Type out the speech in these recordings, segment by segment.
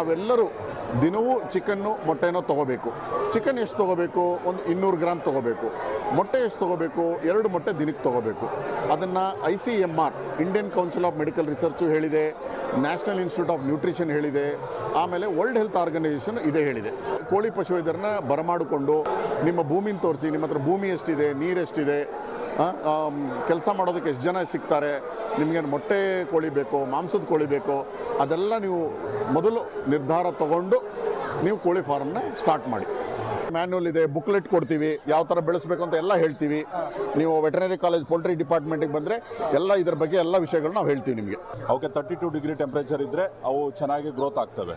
ತಾವೆಲ್ಲರೂ ದಿನವೂ ಚಿಕನ್ನು ಮೊಟ್ಟೆನೋ ತೊಗೋಬೇಕು. ಚಿಕನ್ ಎಷ್ಟು ತೊಗೋಬೇಕು? ಒಂದು ಇನ್ನೂರು ಗ್ರಾಮ್ ತೊಗೋಬೇಕು. ಮೊಟ್ಟೆ ಎಷ್ಟು ತೊಗೋಬೇಕು? ಎರಡು ಮೊಟ್ಟೆ ದಿನಕ್ಕೆ ತೊಗೋಬೇಕು. ಅದನ್ನು I C M R Indian council of medical research ಹೇಳಿದೆ ನ್ಯಾಷನಲ್ ಇನ್ಸ್ಟಿಟ್ಯೂಟ್ ಆಫ್ ನ್ಯೂಟ್ರಿಷನ್ ಹೇಳಿದೆ, ಆಮೇಲೆ ವರ್ಲ್ಡ್ ಹೆಲ್ತ್ ಆರ್ಗನೈಸೇಷನ್ ಇದೇ ಹೇಳಿದೆ. ಕೋಳಿ ಪಶುವೈದ್ಯರನ್ನ ಬರಮಾಡಿಕೊಂಡು ನಿಮ್ಮ ಭೂಮಿನ ತೋರಿಸಿ, ನಿಮ್ಮ ಹತ್ರ ಭೂಮಿ ಎಷ್ಟಿದೆ ನೀರೆಷ್ಟಿದೆ ಕೆಲಸ ಮಾಡೋದಕ್ಕೆ ಎಷ್ಟು ಜನ ಸಿಗ್ತಾರೆ ನಿಮಗೆ ಮೊಟ್ಟೆ ಕೋಳಿ ಬೇಕೋ, ಮಾಂಸದ ಕೋಳಿ ಬೇಕೋ, ಅದೆಲ್ಲ ನೀವು ಮೊದಲು ನಿರ್ಧಾರ ತಗೊಂಡು ನೀವು ಕೋಳಿ ಫಾರ್ಮ್ನ ಸ್ಟಾರ್ಟ್ ಮಾಡಿ. ಮ್ಯಾನ್ಯಲ್ ಇದೆ ಬುಕ್ಲೆಟ್ ಕೊಡ್ತೀವಿ, ಯಾವ ಥರ ಬೆಳೆಸ್ಬೇಕು ಅಂತ ಎಲ್ಲ ಹೇಳ್ತೀವಿ. ನೀವು ವೆಟನರಿ ಕಾಲೇಜ್ ಪೋಲ್ಟ್ರಿ ಡಿಪಾರ್ಟ್ಮೆಂಟಿಗೆ ಬಂದರೆ ಎಲ್ಲ ಇದ್ರ ಬಗ್ಗೆ ಎಲ್ಲ ವಿಷಯಗಳನ್ನ ನಾವು ಹೇಳ್ತೀವಿ ನಿಮಗೆ. ಅವಕ್ಕೆ ತರ್ಟಿ ಟು ಡಿಗ್ರಿ ಟೆಂಪ್ರೇಚರ್ ಇದ್ದರೆ ಅವು ಚೆನ್ನಾಗಿ ಗ್ರೋತ್ ಆಗ್ತವೆ.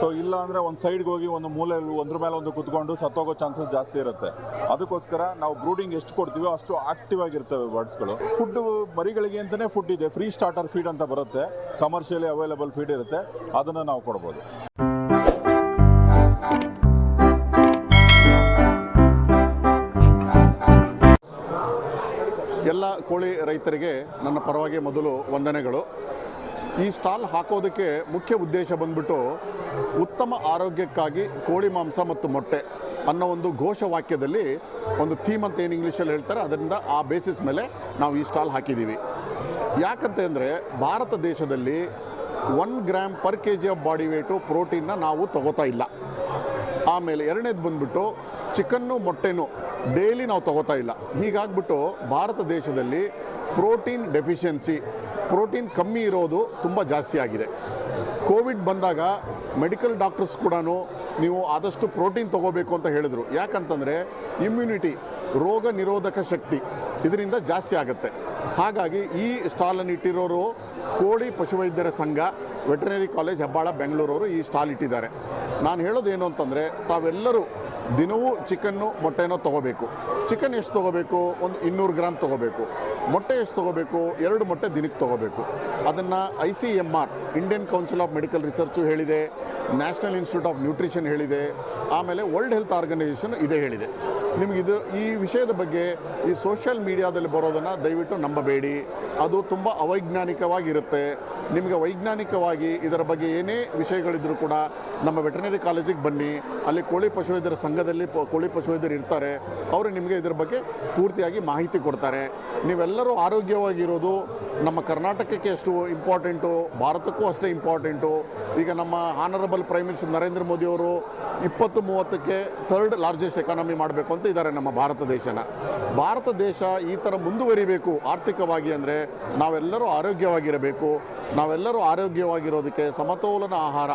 ಸೊ ಇಲ್ಲ ಅಂದರೆ ಒಂದು ಸೈಡ್ಗೆ ಹೋಗಿ ಒಂದು ಮೂಲೆಯಲ್ಲಿ ಒಂದ್ರ ಮೇಲೆ ಒಂದು ಕುತ್ಕೊಂಡು ಸತ್ತೋಗೋ ಚಾನ್ಸಸ್ ಜಾಸ್ತಿ ಇರುತ್ತೆ. ಅದಕ್ಕೋಸ್ಕರ ನಾವು ಬ್ರೂಡಿಂಗ್ ಎಷ್ಟು ಕೊಡ್ತೀವೋ ಅಷ್ಟು ಆಕ್ಟಿವ್ ಆಗಿರ್ತವೆ ಬರ್ಡ್ಸ್ಗಳು ಫುಡ್ ಮರಿಗಳಿಗೆ ಅಂತಲೇ ಫುಡ್ ಇದೆ ಫ್ರೀ ಸ್ಟಾರ್ಟರ್ ಫೀಡ್ ಅಂತ ಬರುತ್ತೆ. ಕಮರ್ಷಿಯಲಿ ಅವೈಲೇಬಲ್ ಫೀಡ್ ಇರುತ್ತೆ. ಅದನ್ನು ನಾವು ಕೊಡ್ಬೋದು. ರೈತರಿಗೆ ನನ್ನ ಪರವಾಗಿ ಮೊದಲು ವಂದನೆಗಳು. ಈ ಸ್ಟಾಲ್ ಹಾಕೋದಕ್ಕೆ ಮುಖ್ಯ ಉದ್ದೇಶ ಬಂದ್ಬಿಟ್ಟು ಉತ್ತಮ ಆರೋಗ್ಯಕ್ಕಾಗಿ ಕೋಳಿ ಮಾಂಸ ಮತ್ತು ಮೊಟ್ಟೆ ಅನ್ನೋ ಒಂದು ಘೋಷವಾಕ್ಯದಲ್ಲಿ ಒಂದು ಥೀಮ್ ಅಂತ ಏನು ಇಂಗ್ಲೀಷಲ್ಲಿ ಹೇಳ್ತಾರೆ, ಅದರಿಂದ ಆ ಬೇಸಿಸ್ ಮೇಲೆ ನಾವು ಈ ಸ್ಟಾಲ್ ಹಾಕಿದ್ದೀವಿ. ಯಾಕಂತ ಅಂದರೆ ಭಾರತ ದೇಶದಲ್ಲಿ one gram per K G of body weight ಪ್ರೋಟೀನ್ನ ನಾವು ತಗೋತಾ ಇಲ್ಲ. ಆಮೇಲೆ ಎರಡನೇದು ಬಂದ್ಬಿಟ್ಟು ಚಿಕನ್ನು ಮೊಟ್ಟೆನೂ ಡೈಲಿ ನಾವು ತಗೋತಾ ಇಲ್ಲ. ಹೀಗಾಗ್ಬಿಟ್ಟು ಭಾರತ ದೇಶದಲ್ಲಿ ಪ್ರೋಟೀನ್ ಡೆಫಿಷಿಯನ್ಸಿ, ಪ್ರೋಟೀನ್ ಕಮ್ಮಿ ಇರೋದು ತುಂಬ ಜಾಸ್ತಿ ಆಗಿದೆ. ಕೋವಿಡ್ ಬಂದಾಗ ಮೆಡಿಕಲ್ ಡಾಕ್ಟರ್ಸ್ ಕೂಡ ನೀವು ಆದಷ್ಟು ಪ್ರೋಟೀನ್ ತಗೋಬೇಕು ಅಂತ ಹೇಳಿದರು. ಯಾಕಂತಂದರೆ ಇಮ್ಯುನಿಟಿ ರೋಗ ನಿರೋಧಕ ಶಕ್ತಿ ಇದರಿಂದ ಜಾಸ್ತಿ ಆಗುತ್ತೆ. ಹಾಗಾಗಿ ಈ ಸ್ಟಾಲನ್ನು ಇಟ್ಟಿರೋರು ಕೋಳಿ ಪಶುವೈದ್ಯರ ಸಂಘ ವೆಟರ್ನರಿ ಕಾಲೇಜ್, ಹೆಬ್ಬಾಳ, ಬೆಂಗಳೂರವರು ಈ ಸ್ಟಾಲ್ ಇಟ್ಟಿದ್ದಾರೆ. ನಾನು ಹೇಳೋದು ಏನು ಅಂತಂದರೆ, ತಾವೆಲ್ಲರೂ ದಿನವೂ ಚಿಕನ್ನು, ಮೊಟ್ಟೆನೋ ತೊಗೋಬೇಕು. ಚಿಕನ್ ಎಷ್ಟು ತೊಗೋಬೇಕು? ಒಂದು ಇನ್ನೂರು ಗ್ರಾಮ್ ತೊಗೋಬೇಕು. ಮೊಟ್ಟೆ ಎಷ್ಟು ತೊಗೋಬೇಕು? ಎರಡು ಮೊಟ್ಟೆ ದಿನಕ್ಕೆ ತೊಗೋಬೇಕು. ಅದನ್ನು I C M R Indian council of medical research ಹೇಳಿದೆ. ನ್ಯಾಷನಲ್ ಇನ್ಸ್ಟಿಟ್ಯೂಟ್ ಆಫ್ ನ್ಯೂಟ್ರಿಷನ್ ಹೇಳಿದೆ, ಆಮೇಲೆ ವರ್ಲ್ಡ್ ಹೆಲ್ತ್ ಆರ್ಗನೈಸೇಷನ್ ಇದೇ ಹೇಳಿದೆ. ನಿಮಗಿದು ಈ ವಿಷಯದ ಬಗ್ಗೆ ಈ ಸೋಷಿಯಲ್ ಮೀಡಿಯಾದಲ್ಲಿ ಬರೋದನ್ನು ದಯವಿಟ್ಟು ನಂಬಬೇಡಿ. ಅದು ತುಂಬ ಅವೈಜ್ಞಾನಿಕವಾಗಿರುತ್ತೆ. ನಿಮಗೆ ವೈಜ್ಞಾನಿಕವಾಗಿ ಇದರ ಬಗ್ಗೆ ಏನೇ ವಿಷಯಗಳಿದ್ದರೂ ಕೂಡ ನಮ್ಮ ವೆಟರ್ನರಿ ಕಾಲೇಜಿಗೆ ಬನ್ನಿ. ಅಲ್ಲಿ ಕೋಳಿ ಪಶುವೈದ್ಯರ ಸಂಘದಲ್ಲಿ ಕೋಳಿ ಪಶುವೈದ್ಯರು ಇರ್ತಾರೆ. ಅವರು ನಿಮಗೆ ಇದರ ಬಗ್ಗೆ ಪೂರ್ತಿಯಾಗಿ ಮಾಹಿತಿ ಕೊಡ್ತಾರೆ. ನೀವೆಲ್ಲರೂ ಆರೋಗ್ಯವಾಗಿರೋದು ನಮ್ಮ ಕರ್ನಾಟಕಕ್ಕೆ ಎಷ್ಟು ಇಂಪಾರ್ಟೆಂಟು ಭಾರತಕ್ಕೂ ಅಷ್ಟೇ ಇಂಪಾರ್ಟೆಂಟು ಈಗ ನಮ್ಮ ಆನರಬಲ್ ಪ್ರೈಮ್ ಮಿನಿಸ್ಟರ್ ನರೇಂದ್ರ ಮೋದಿಯವರು ಇಪ್ಪತ್ತು ಮೂವತ್ತಕ್ಕೆ ಥರ್ಡ್ ಲಾರ್ಜೆಸ್ಟ್ ಎಕಾನಮಿ ಮಾಡಬೇಕು ಅಂತ ಇದ್ದಾರೆ ನಮ್ಮ ಭಾರತ ದೇಶನ. ಭಾರತ ದೇಶ ಈ ಥರ ಮುಂದುವರಿಬೇಕು ಆರ್ಥಿಕವಾಗಿ ಅಂದರೆ ನಾವೆಲ್ಲರೂ ಆರೋಗ್ಯವಾಗಿರಬೇಕು, ನಾವೆಲ್ಲರೂ ಆರೋಗ್ಯವಾಗಿರೋದಕ್ಕೆ ಸಮತೋಲನ ಆಹಾರ.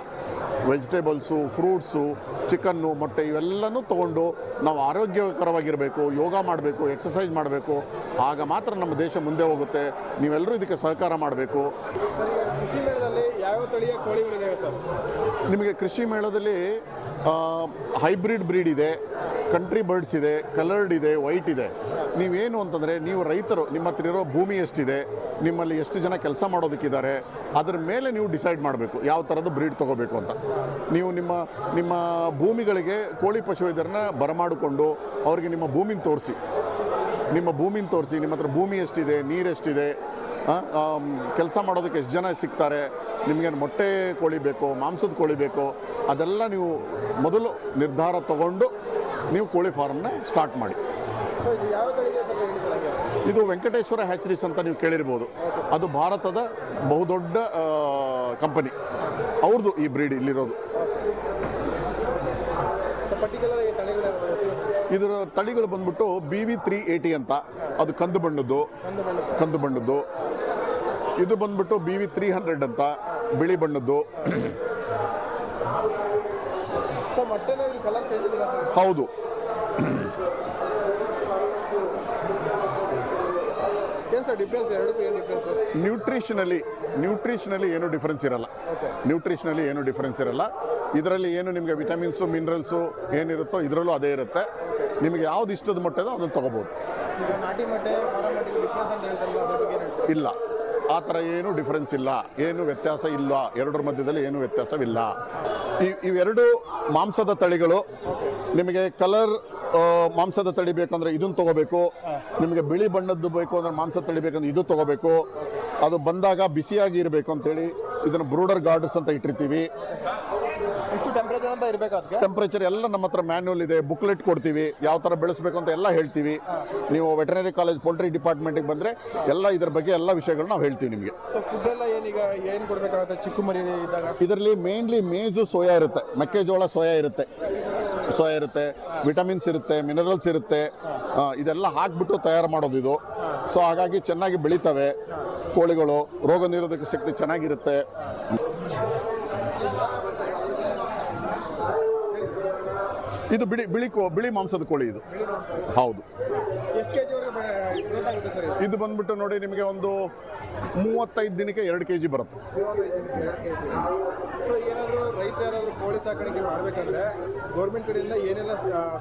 ವೆಜಿಟೇಬಲ್ಸು ಫ್ರೂಟ್ಸು ಚಿಕನ್ನು ಮೊಟ್ಟೆ ಇವೆಲ್ಲನೂ ತೊಗೊಂಡು ನಾವು ಆರೋಗ್ಯಕರವಾಗಿರಬೇಕು ಯೋಗ ಮಾಡಬೇಕು ಎಕ್ಸಸೈಸ್ ಮಾಡಬೇಕು. ಆಗ ಮಾತ್ರ ನಮ್ಮ ದೇಶ ಮುಂದೆ ಹೋಗುತ್ತೆ. ನೀವೆಲ್ಲರೂ ಇದಕ್ಕೆ ಸಹಕಾರ ಮಾಡಬೇಕು. ಕೃಷಿ ಮೇಳದಲ್ಲಿ ಯಾವ ತಳಿಯ ಕೋಳಿಗಳಿವೆ ಸರ್? ನಿಮಗೆ ಕೃಷಿ ಮೇಳದಲ್ಲಿ ಹೈಬ್ರಿಡ್ ಬ್ರೀಡ್ ಇದೆ. ಕಂಟ್ರಿ ಬರ್ಡ್ಸ್ ಇದೆ ಕಲರ್ಡ್ ಇದೆ ವೈಟ್ ಇದೆ. ನೀವೇನು ಅಂತಂದರೆ, ನೀವು ರೈತರು, ನಿಮ್ಮ ಹತ್ರ ಇರೋ ಭೂಮಿ ಎಷ್ಟಿದೆ, ನಿಮ್ಮಲ್ಲಿ ಎಷ್ಟು ಜನ ಕೆಲಸ ಮಾಡೋದಕ್ಕಿದ್ದಾರೆ, ಅದರ ಮೇಲೆ ನೀವು ಡಿಸೈಡ್ ಮಾಡಬೇಕು, ಯಾವ ಥರದ್ದು ಬ್ರೀಡ್ ತೊಗೋಬೇಕು ಅಂತ. ನೀವು ನಿಮ್ಮ ನಿಮ್ಮ ಭೂಮಿಗಳಿಗೆ ಕೋಳಿ ಪಶುವೈದ್ಯರನ್ನ ಬರಮಾಡಿಕೊಂಡು ಅವರಿಗೆ ನಿಮ್ಮ ಭೂಮಿನ ತೋರಿಸಿ. ನಿಮ್ಮ ಭೂಮಿನ ತೋರಿಸಿ, ನಿಮ್ಮ ಹತ್ರ ಭೂಮಿ ಎಷ್ಟಿದೆ, ನೀರು ಎಷ್ಟಿದೆ ಕೆಲಸ ಮಾಡೋದಕ್ಕೆ ಎಷ್ಟು ಜನ ಸಿಗ್ತಾರೆ, ನಿಮಗೆ ಮೊಟ್ಟೆ ಕೋಳಿ ಬೇಕೋ, ಮಾಂಸದ ಕೋಳಿ ಬೇಕೋ, ಅದೆಲ್ಲ ನೀವು ಮೊದಲು ನಿರ್ಧಾರ ತಗೊಂಡು ನೀವು ಕೋಳಿ ಫಾರ್ಮ್ನ ಸ್ಟಾರ್ಟ್ ಮಾಡಿ. ಇದು ವೆಂಕಟೇಶ್ವರ ಹ್ಯಾಚರೀಸ್ ಅಂತ ನೀವು ಕೇಳಿರ್ಬೋದು. ಅದು ಭಾರತದ ಬಹುದೊಡ್ಡ ಕಂಪನಿ ಅವ್ರದ್ದು ಈ ಬ್ರೀಡ್ ಇಲ್ಲಿರೋದು. ಇದರ ತಳಿಗಳು ಬಂದ್ಬಿಟ್ಟು ಬಿ ವಿ ತ್ರೀ ಏಯ್ಟಿ ಅಂತ. ಅದು ಕಂದು ಬಣ್ಣದ್ದು. ಕಂದು ಬಣ್ಣದ್ದು. ಇದು ಬಂದ್ಬಿಟ್ಟು ಬಿ ವಿ ತ್ರೀ ಹಂಡ್ರೆಡ್ ಅಂತ. ಬಿಳಿ ಬಣ್ಣದ್ದು ಸೊ ಮೊಟ್ಟೆನ ಇಲ್ಲಿ ಕಲರ್ ಚೇಂಜ್ ಇಲ್ಲ ಸರ್ ಹೌದು. ನ್ಯೂಟ್ರಿಷನಲ್ಲಿ ನ್ಯೂಟ್ರಿಷನಲ್ಲಿ ಏನು ಡಿಫ್ರೆನ್ಸ್ ಇರಲ್ಲ. ನ್ಯೂಟ್ರಿಷನಲ್ಲಿ ಏನು ಡಿಫ್ರೆನ್ಸ್ ಇರಲ್ಲ. ಇದರಲ್ಲಿ ಏನು ನಿಮಗೆ ವಿಟಮಿನ್ಸು ಮಿನರಲ್ಸು ಏನಿರುತ್ತೋ ಇದರಲ್ಲೂ ಅದೇ ಇರುತ್ತೆ. ನಿಮಗೆ ಯಾವ್ದು ಇಷ್ಟದ ಮೊಟ್ಟೆದೋ ಅದನ್ನು ತೊಗೋಬೋದು. ಇಲ್ಲ. ಆ ಥರ ಏನು ಡಿಫ್ರೆನ್ಸ್ ಇಲ್ಲ. ಏನು ವ್ಯತ್ಯಾಸ ಇಲ್ಲ. ಎರಡರ ಮಧ್ಯದಲ್ಲಿ ಏನು ವ್ಯತ್ಯಾಸವಿಲ್ಲ. ಈ ಇವೆರಡು ಮಾಂಸದ ತಳಿಗಳು. ನಿಮಗೆ ಕಲರ್ ಮಾಂಸದ ತಳಿ ಬೇಕಂದ್ರೆ ಇದನ್ನು ತಗೋಬೇಕು. ನಿಮಗೆ ಬಿಳಿ ಬಣ್ಣದ್ದು ಬೇಕು ಅಂದರೆ ಮಾಂಸದ ತಳಿ ಬೇಕಂದ್ರೆ ಇದು ತಗೋಬೇಕು. ಅದು ಬಂದಾಗ ಬಿಸಿಯಾಗಿ ಇರಬೇಕು ಅಂತೇಳಿ ಇದನ್ನು ಬ್ರೂಡರ್ ಗಾರ್ಡ್ಸ್ ಅಂತ ಇಟ್ಟಿರ್ತೀವಿ. ಎಷ್ಟು ಟೆಂಪರೇಚರ್ ಅಂತ ಇರಬೇಕು ಅದಕ್ಕೆ? ಟೆಂಪ್ರೇಚರ್ ಎಲ್ಲ ನಮ್ಮ ಹತ್ರ ಮ್ಯಾನ್ಯಲ್ ಇದೆ ಬುಕ್ಲೆಟ್ ಕೊಡ್ತೀವಿ ಯಾವ ಥರ ಬೆಳೆಸಬೇಕು ಅಂತ ಎಲ್ಲ ಹೇಳ್ತೀವಿ. ನೀವು ವೆಟರ್ನರಿ ಕಾಲೇಜ್ ಪೋಲ್ಟ್ರಿ ಡಿಪಾರ್ಟ್ಮೆಂಟಿಗೆ ಬಂದರೆ ಎಲ್ಲ ಇದ್ರ ಬಗ್ಗೆ ಎಲ್ಲ ವಿಷಯಗಳು ನಾವು ಹೇಳ್ತೀವಿ ನಿಮಗೆ. ಸೊ ಫುಡ್ ಎಲ್ಲ ಏನೀಗ ಏನು ಕೊಡಬೇಕಾಗುತ್ತೆ? ಚಿಕ್ಕ ಮರಿ ಇದ್ದಾಗ? ಇದರಲ್ಲಿ ಮೇನ್ಲಿ ಮೇಜು ಸೋಯಾ ಇರುತ್ತೆ ಮೆಕ್ಕೆಜೋಳ ಸೋಯಾ ಇರುತ್ತೆ. ಸೋಯಾ ಇರುತ್ತೆ ವಿಟಮಿನ್ಸ್ ಇರುತ್ತೆ ಮಿನರಲ್ಸ್ ಇರುತ್ತೆ. ಇದೆಲ್ಲ ಹಾಕ್ಬಿಟ್ಟು ತಯಾರು ಮಾಡೋದು ಇದು. ಸೊ ಹಾಗಾಗಿ ಚೆನ್ನಾಗಿ ಬೆಳಿತವೆ. ಕೋಳಿಗಳು ರೋಗ ನಿರೋಧಕ ಶಕ್ತಿ ಚೆನ್ನಾಗಿರುತ್ತೆ. ಇದು ಬಿಳಿ ಬಿಳಿ ಕೋ ಬಿಳಿ ಮಾಂಸದ ಕೋಳಿ ಇದು. ಹೌದು. ಇದು? ಬಂದ್ಬಿಟ್ಟು ನೋಡಿ ನಿಮಗೆ ಒಂದು ಮೂವತ್ತೈದು ದಿನಕ್ಕೆ ಎರಡು ಕೆ ಜಿ ಬರುತ್ತೆ ಕೋಳಿ ಸಾಕಾಣಿಕೆ ಮಾಡಬೇಕಂದ್ರೆ ಗೌರ್ಮೆಂಟ್ ಕಡೆಯಿಂದ ಏನೆಲ್ಲ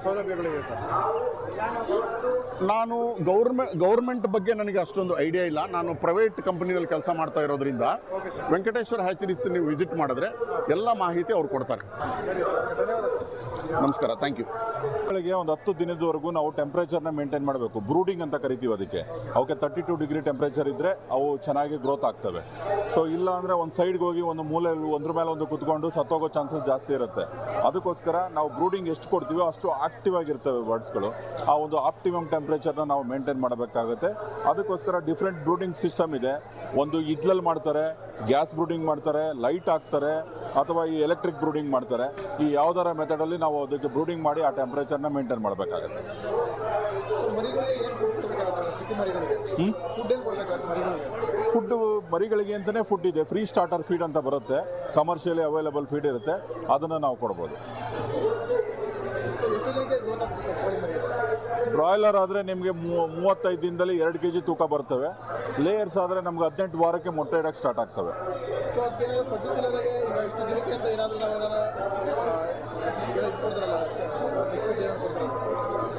ಸೌಲಭ್ಯಗಳಿವೆ ಸರ್? ನಾನು ಗೌರ್ಮೆ ಗೌರ್ಮೆಂಟ್ ಬಗ್ಗೆ ನನಗೆ ಅಷ್ಟೊಂದು ಐಡಿಯಾ ಇಲ್ಲ. ನಾನು ಪ್ರೈವೇಟ್ ಕಂಪನಿಯಲ್ಲಿ ಕೆಲಸ ಮಾಡ್ತಾ ಇರೋದ್ರಿಂದ ವೆಂಕಟೇಶ್ವರ ಹ್ಯಾಚರೀಸ್ ನೀವು ವಿಸಿಟ್ ಮಾಡಿದ್ರೆ ಎಲ್ಲ ಮಾಹಿತಿ ಅವ್ರು ಕೊಡ್ತಾರೆ. ನಮಸ್ಕಾರ ಥ್ಯಾಂಕ್ ಯು ಬೆಳಗ್ಗೆ ಒಂದು ಹತ್ತು ದಿನದವರೆಗೂ ನಾವು ಟೆಂಪ್ರೇಚರ್ನ ಮೇಂಟೈನ್ ಮಾಡಬೇಕು. ಬ್ರೂಡಿಂಗ್ ಅಂತ ಕರಿತೀವಿ ಅದಕ್ಕೆ. ಅವಕ್ಕೆ ತರ್ಟಿ ಟು ಡಿಗ್ರಿ ಟೆಂಪ್ರೇಚರ್ ಇದ್ದರೆ ಅವು ಚೆನ್ನಾಗಿ ಗ್ರೋತ್ ಆಗ್ತವೆ. ಸೊ ಇಲ್ಲ ಅಂದರೆ ಒಂದು ಸೈಡ್ಗೆ ಹೋಗಿ ಒಂದು ಮೂಲೆ, ಒಂದ್ರ ಮೇಲೆ ಒಂದು ಕುತ್ಕೊಂಡು ಸತ್ತೋಗೋ ಚಾನ್ಸಸ್ ಜಾಸ್ತಿ ಇರುತ್ತೆ. ಅದಕ್ಕೋಸ್ಕರ ನಾವು ಬ್ರೂಡಿಂಗ್ ಎಷ್ಟು ಕೊಡ್ತೀವೋ ಅಷ್ಟು ಆಕ್ಟಿವ್ ಆಗಿರ್ತವೆ ಬರ್ಡ್ಸ್ಗಳು ಆ ಒಂದು ಆಪ್ಟಿಮಮ್ ಟೆಂಪ್ರೇಚರ್ನ ನಾವು ಮೇಂಟೈನ್ ಮಾಡಬೇಕಾಗುತ್ತೆ. ಅದಕ್ಕೋಸ್ಕರ ಡಿಫ್ರೆಂಟ್ ಬ್ರೂಡಿಂಗ್ ಸಿಸ್ಟಮ್ ಇದೆ. ಒಂದು ಇದ್ಲಲ್ಲಿ ಮಾಡ್ತಾರೆ ಗ್ಯಾಸ್ ಬ್ರೂಡಿಂಗ್ ಮಾಡ್ತಾರೆ, ಲೈಟ್ ಹಾಕ್ತಾರೆ, ಅಥವಾ ಈ ಎಲೆಕ್ಟ್ರಿಕ್ ಬ್ರೂಡಿಂಗ್ ಮಾಡ್ತಾರೆ. ಈ ಯಾವ್ದಾರ ಮೆಥಡಲ್ಲಿ ನಾವು ಅದಕ್ಕೆ ಬ್ರೂಡಿಂಗ್ ಮಾಡಿ ಆ ಟೆಂಪ್ರೇಚರ್ನ ಮೇಂಟೈನ್ ಮಾಡಬೇಕಾಗುತ್ತೆ. ಫುಡ್ ಮರಿಗಳಿಗೆ ಅಂತಲೇ ಫುಡ್ ಇದೆ. ಫ್ರೀ ಸ್ಟಾರ್ಟರ್ ಫೀಡ್ ಅಂತ ಬರುತ್ತೆ. ಕಮರ್ಷಿಯಲಿ ಅವೈಲೇಬಲ್ ಫೀಡ್ ಇರುತ್ತೆ. ಅದನ್ನು ನಾವು ಕೊಡ್ಬೋದು. ಬ್ರಾಯ್ಲರ್ ಆದರೆ ನಿಮಗೆ ಮೂವತ್ತೈದು ದಿನದಲ್ಲಿ ಎರಡು ಕೆ ಜಿ ತೂಕ ಬರ್ತವೆ. ಲೇಯರ್ಸ್ ಆದರೆ ನಮ್ಗೆ ಹದಿನೆಂಟು ವಾರಕ್ಕೆ ಮೊಟ್ಟೆ ಇಡೋಕ್ಕೆ ಸ್ಟಾರ್ಟ್ ಆಗ್ತವೆ.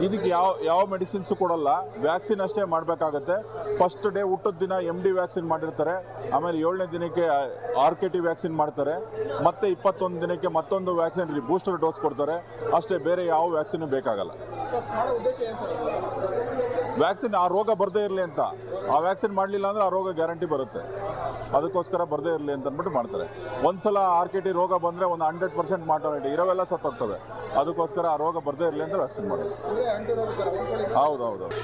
ಇದಕ್ಕೆ ಯಾವ ಯಾವ ಮೆಡಿಸಿನ್ಸು ಕೊಡಲ್ಲ. ವ್ಯಾಕ್ಸಿನ್ ಅಷ್ಟೇ ಮಾಡಬೇಕಾಗತ್ತೆ. ಫಸ್ಟ್ ಡೇ ಹುಟ್ಟದ ದಿನ ಎಂ ಡಿ ವ್ಯಾಕ್ಸಿನ್ ಮಾಡಿರ್ತಾರೆ. ಆಮೇಲೆ ಏಳನೇ ದಿನಕ್ಕೆ ಆರ್ ಕೆ ಟಿ ವ್ಯಾಕ್ಸಿನ್ ಮಾಡ್ತಾರೆ. ಮತ್ತೆ ಇಪ್ಪತ್ತೊಂದು ದಿನಕ್ಕೆ ಮತ್ತೊಂದು ವ್ಯಾಕ್ಸಿನ್ ಬೂಸ್ಟರ್ ಡೋಸ್ ಕೊಡ್ತಾರೆ. ಅಷ್ಟೇ ಬೇರೆ ಯಾವ ವ್ಯಾಕ್ಸಿನ್ ಬೇಕಾಗಲ್ಲ. ವ್ಯಾಕ್ಸಿನ್ ಆ ರೋಗ ಬರದೇ ಇರಲಿ ಅಂತ. ಆ ವ್ಯಾಕ್ಸಿನ್ ಮಾಡಲಿಲ್ಲ ಅಂದ್ರೆ ಆ ರೋಗ ಗ್ಯಾರಂಟಿ ಬರುತ್ತೆ. ಅದಕ್ಕೋಸ್ಕರ ಬರದೇ ಇರಲಿ ಅಂತ ಅಂದ್ಬಿಟ್ಟು ಮಾಡ್ತಾರೆ. ಒಂದ್ಸಲ ಆರ್ ಕೆ ಟಿ ರೋಗ ಬಂದರೆ ಒಂದು ಹಂಡ್ರೆಡ್ ಪರ್ಸೆಂಟ್ ಮಾರ್ಟಾಲಿಟಿ ಇರೋವೆಲ್ಲ ಸತ್ತೋಗ್ತವೆ. ಅದಕ್ಕೋಸ್ಕರ ಆ ರೋಗ ಬರದೇ ಇರಲಿ ಅಂತ ವ್ಯಾಕ್ಸಿನ್ ಮಾಡೋದು. ಹೌದೌದು ಒಂದು